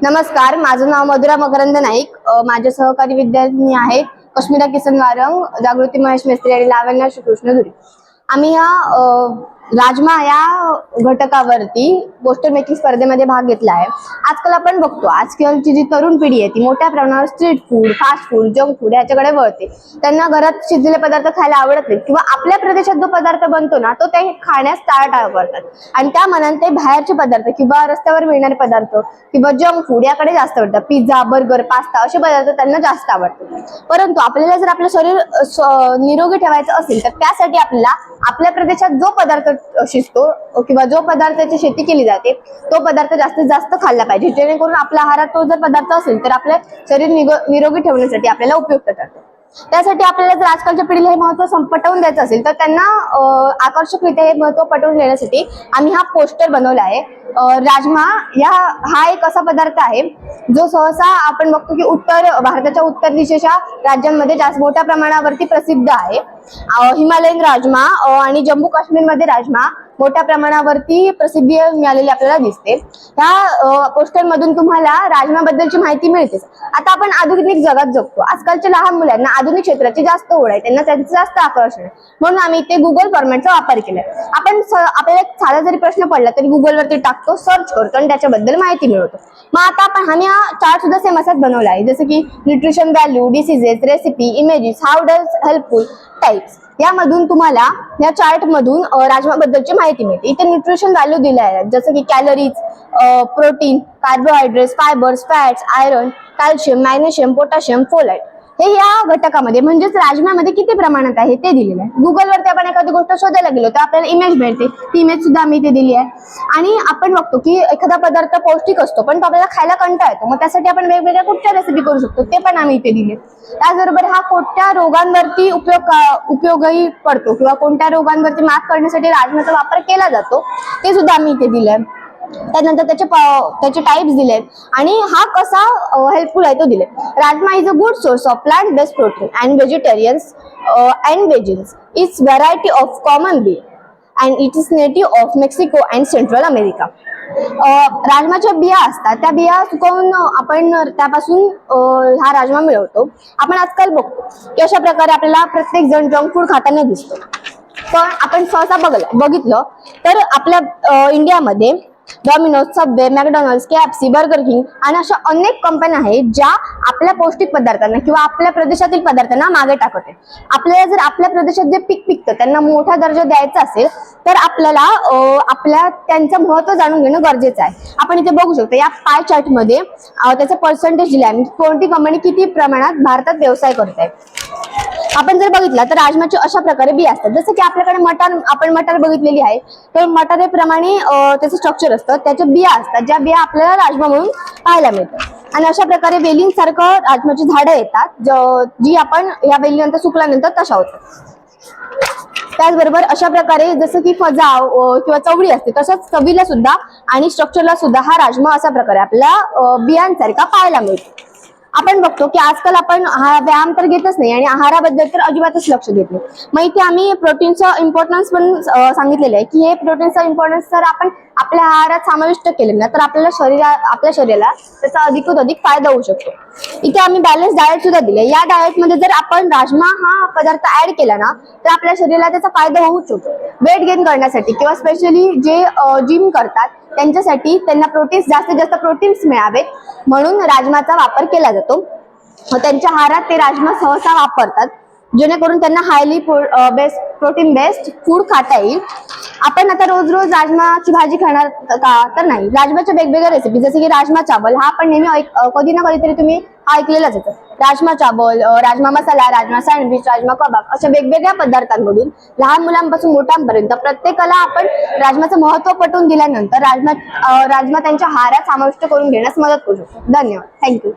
नमस्कार माझं नाव मधुरा मकरंद नाईक. माझे सहकारी विद्यार्थी आहेत कश्मीरा किसन वारंग जागृती महेश मेस्त्री आणि लावण्या श्रीकृष्ण धुरी. आम्ही या राजमा या घटकावरती पोस्टर मेकिंग स्पर्धेमध्ये भाग घेतला आहे आजकाल आपण बघतो आजकालची जी तरुण पिढी आहे ती मोठ्या प्रमाणावर street food fast food junk food याच्याकडे वळते. त्यांना घरात शिजलेले पदार्थ खायला आवडत नाहीत किंवा आपल्या प्रदेशात जो पदार्थ बनतो ना तो ते खाण्यास टाळाटाळ करतात आणि त्या मनाने ते बाहेरचे पदार्थ किंवा रस्त्यावर मिळणारे पदार्थ किंवा जंक फूड याकडे जास्त आवडतात. पिझ्झा बर्गर पास्ता असे पदार्थ त्यांना जास्त आवडतात. परंतु आपल्याला जर आपलं शरीर निरोगी ठेवायचं असेल तर त्यासाठी आपल्याला आपल्या प्रदेशात जो पदार्थ शिजतो किंवा जो पदार्थाची शेती केली जाते तो पदार्थ जास्तीत जास्त खाल्ला पाहिजे. जेणेकरून आपल्या आहारात तो जर पदार्थ असेल तर आपलं शरीर निरोगी ठेवण्यासाठी आपल्याला उपयुक्त ठरतो. त्यासाठी आपल्याला जर आजकालच्या पिढीला हे महत्त्व पटवून द्यायचं असेल तर त्यांना आकर्षकरित्या हे महत्त्व पटवून देण्यासाठी आम्ही हा पोस्टर बनवला आहे. राजमा या हा एक असा पदार्थ आहे जो सहसा आपण बघतो की उत्तर भारताच्या उत्तर दिशेच्या राज्यांमध्ये जास्त मोठ्या प्रमाणावरती प्रसिद्ध आहे. हिमालयन राजमा आणि जम्मू काश्मीरमध्ये राजमा. मोठ्या प्रमाणावरती प्रसिद्धी मिळालेली आपल्याला दिसते. ह्या पोस्टर मधून तुम्हाला राजमाबद्दलची माहिती मिळतेच. आता आपण आधुनिक जगात जगतो. आजकालच्या लहान मुलांना आधुनिक क्षेत्राची जास्त ओढ आहे. त्यांना त्यांचं जास्त आकर्षण आहे. म्हणून आम्ही इथे गुगल फॉर्मॅटचा वापर केलाय. आपण आपल्याला एक साधा जरी प्रश्न पडला तरी गुगलवरती टाकतो सर्च करतो आणि त्याच्याबद्दल माहिती मिळवतो. मग आता आपण आम्ही हा चार्ट सुद्धा सेम असाच बनवला आहे. जसं की nutrition value diseases recipe images how does helpful types यामधून तुम्हाला या चार्ट मधून राजमाबद्दलची माहिती मिळते. इथे न्यूट्रिशन व्हॅल्यू दिल्या आहेत जसं की calories protein carbohydrates fibres fats iron calcium magnesium potassium folate हे या घटकामध्ये म्हणजेच राजमामध्ये किती प्रमाणात आहे ते दिलेलं आहे. गुगलवरती आपण एखादी गोष्ट शोधायला गेलो तर आपल्याला इमेज मिळते. ती इमेज सुद्धा आम्ही इथे दिली आहे. आणि आपण बघतो की एखादा पदार्थ पौष्टिक असतो पण तो आपल्याला खायला कंटाळ येतो. मग त्यासाठी आपण वेगवेगळ्या कुठच्या रेसिपी करू शकतो ते पण आम्ही इथे दिले त्याचबरोबर हा कोणत्या रोगांवरती उपयोग का- उपयोगही पडतो किंवा कोणत्या रोगांवरती मात करण्यासाठी राजमाचा वापर केला जातो ते सुद्धा आम्ही इथे दिलं आहे त्यानंतर त्याचे त्याचे टाइप्स दिलेत. आणि हा कसा हेल्पफुल आहे तो दिले rajma is a good source of plant based protein and vegetarians and vegans it's variety of common bean and it is native of Mexico and Central America राजमाच्या बिया असतात. त्या बिया सुकवून आपण त्यापासून हा राजमा मिळवतो. आपण आजकाल बघतो की अशा प्रकारे आपल्याला प्रत्येक जण जंक फूड खाताना दिसतो. पण आपण सहसा बघलं बघितलं तर आपल्या इंडियामध्ये Domino's Subway McDonald's KFC Burger King आणि अशा अनेक कंपन्या आहेत ज्या आपल्या पौष्टिक पदार्थांना किंवा आपल्या प्रदेशातील पदार्थांना मागे टाकत आपल्याला जर आपल्या प्रदेशात जे पीक पिकतं त्यांना मोठा दर्जा द्यायचा असेल तर आपल्याला आपल्या त्यांचं महत्त्व जाणून घेणं गरजेचं आहे. आपण इथे बघू शकतो या पाय चार्टमध्ये त्याचं पर्सेंटेज दिलं आहे कोणती कंपनी किती प्रमाणात भारतात व्यवसाय करत आहे आपण जर बघितलं तर राजमाचे अशा प्रकारे बी असतात. जसं की आपल्याकडे मटार आपण मटार बघितलेली आहे तर मटारेप्रमाणे त्याचं स्ट्रक्चर असतं. त्याच्या बिया असतात. ज्या बिया आपल्याला राजमा म्हणून पाहायला मिळतात. आणि अशा प्रकारे वेलींसारखं राजमाची झाडं येतात जी आपण या वेलीनंतर सुकल्यानंतर तशा होतात. त्याचबरोबर अशा प्रकारे जसं की फजाव किंवा चवळी असते तसंच चवीला सुद्धा आणि स्ट्रक्चरला सुद्धा हा राजमा अशा प्रकारे आपल्या बियांसारखा पाहायला मिळतो. आपण बघतो की आजकाल आपण हा व्यायाम तर घेतच नाही आणि आहाराबद्दल तर अजिबातच लक्ष देत नाही. मग इथे आम्ही प्रोटीनचं इम्पॉर्टन्स पण सांगितलेलं आहे की हे प्रोटीनचं इम्पॉर्टन्स तर आपण आपल्या आहारात समाविष्ट केले ना तर आपल्याला शरीरा आपल्या शरीराला त्याचा अधिकच अधिक फायदा होऊ शकतो. इथे आम्ही बॅलन्स डायट सुद्धा दिले या डायटमध्ये जर आपण राजमा हा पदार्थ ऍड केला ना तर आपल्या शरीराला त्याचा फायदा होऊच शकतो वेट गेन करण्यासाठी किंवा स्पेशली जे जिम करतात त्यांच्यासाठी त्यांना प्रोटीन्स जास्तीत जास्त प्रोटीन्स मिळावेत. म्हणून राजमाचा वापर केला जातो. व त्यांच्या आहारात ते राजमा सहसा वापरतात. जेणेकरून त्यांना highly best protein based food खाता येईल. आपण आता रोज रोज राजमाची भाजी खाणार का? तर नाही. राजमाच्या वेगवेगळ्या रेसिपी जसे की राजमा चावल हा आपण नेहमी ऐक- कधी ना कधीतरी तुम्ही हा ऐकलेलाच येतो. राजमा चावल राजमा मसाला राजमा सँडविच राजमा कबाब अशा वेगवेगळ्या पदार्थांमधून लहान मुलांपासून मोठ्यांपर्यंत प्रत्येकाला आपण राजमाचं महत्त्व पटवून दिल्यानंतर राजमा राजमा त्यांच्या हारात समाविष्ट करून घेण्यास मदत करू शकतो. धन्यवाद. थँक्यू